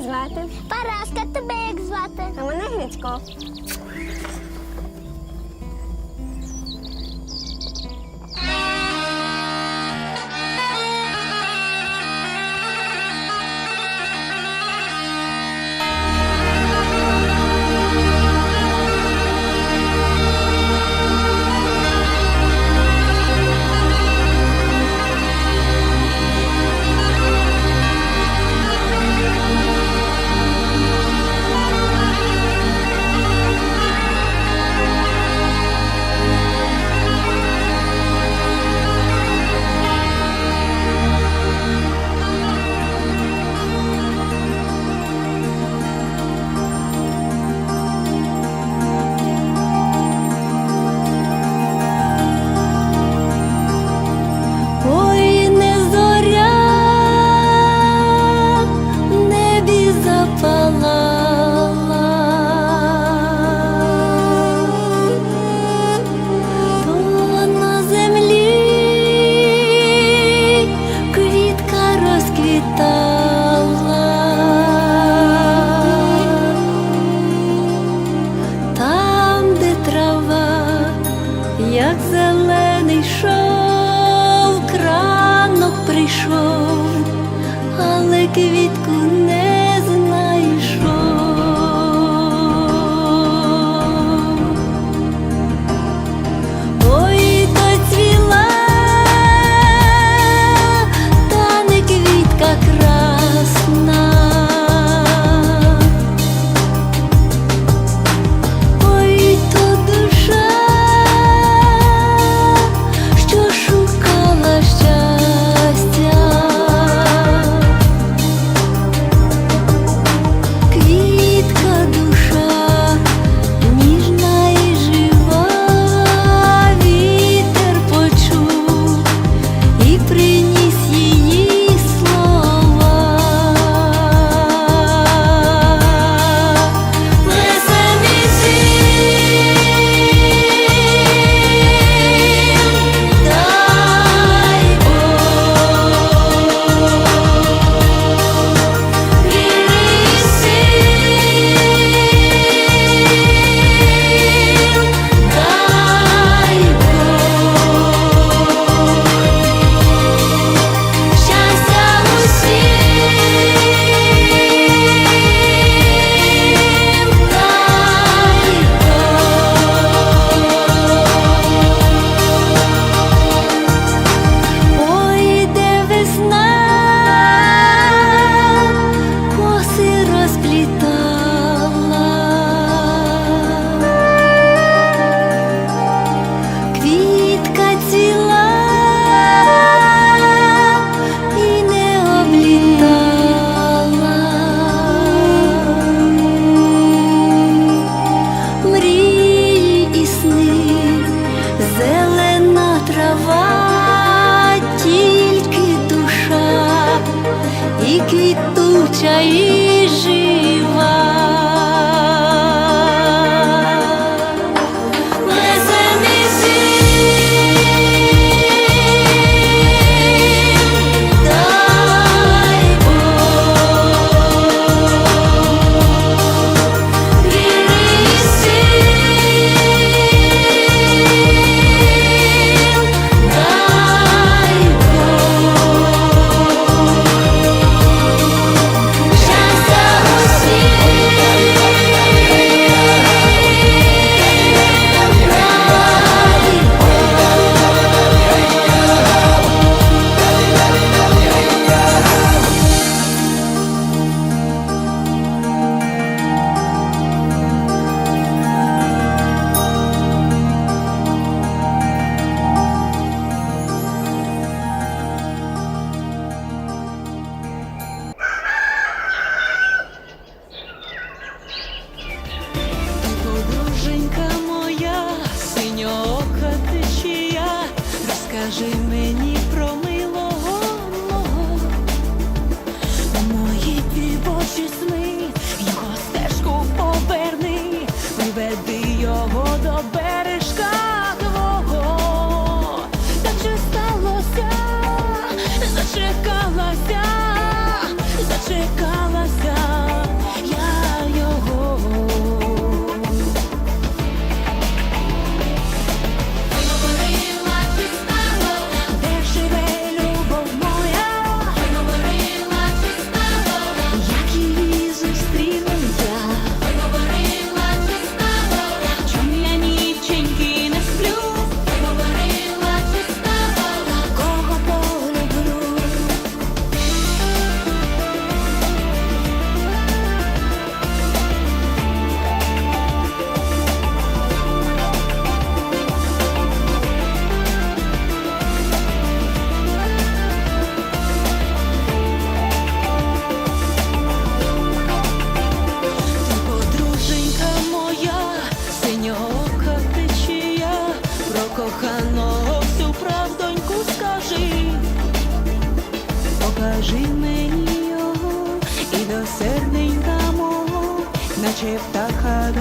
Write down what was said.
звати? Параска, тебе як звати? А мене Грицько. і квітуча, і жива. j'ai покажи мені його і до серденька мого, наче птаха.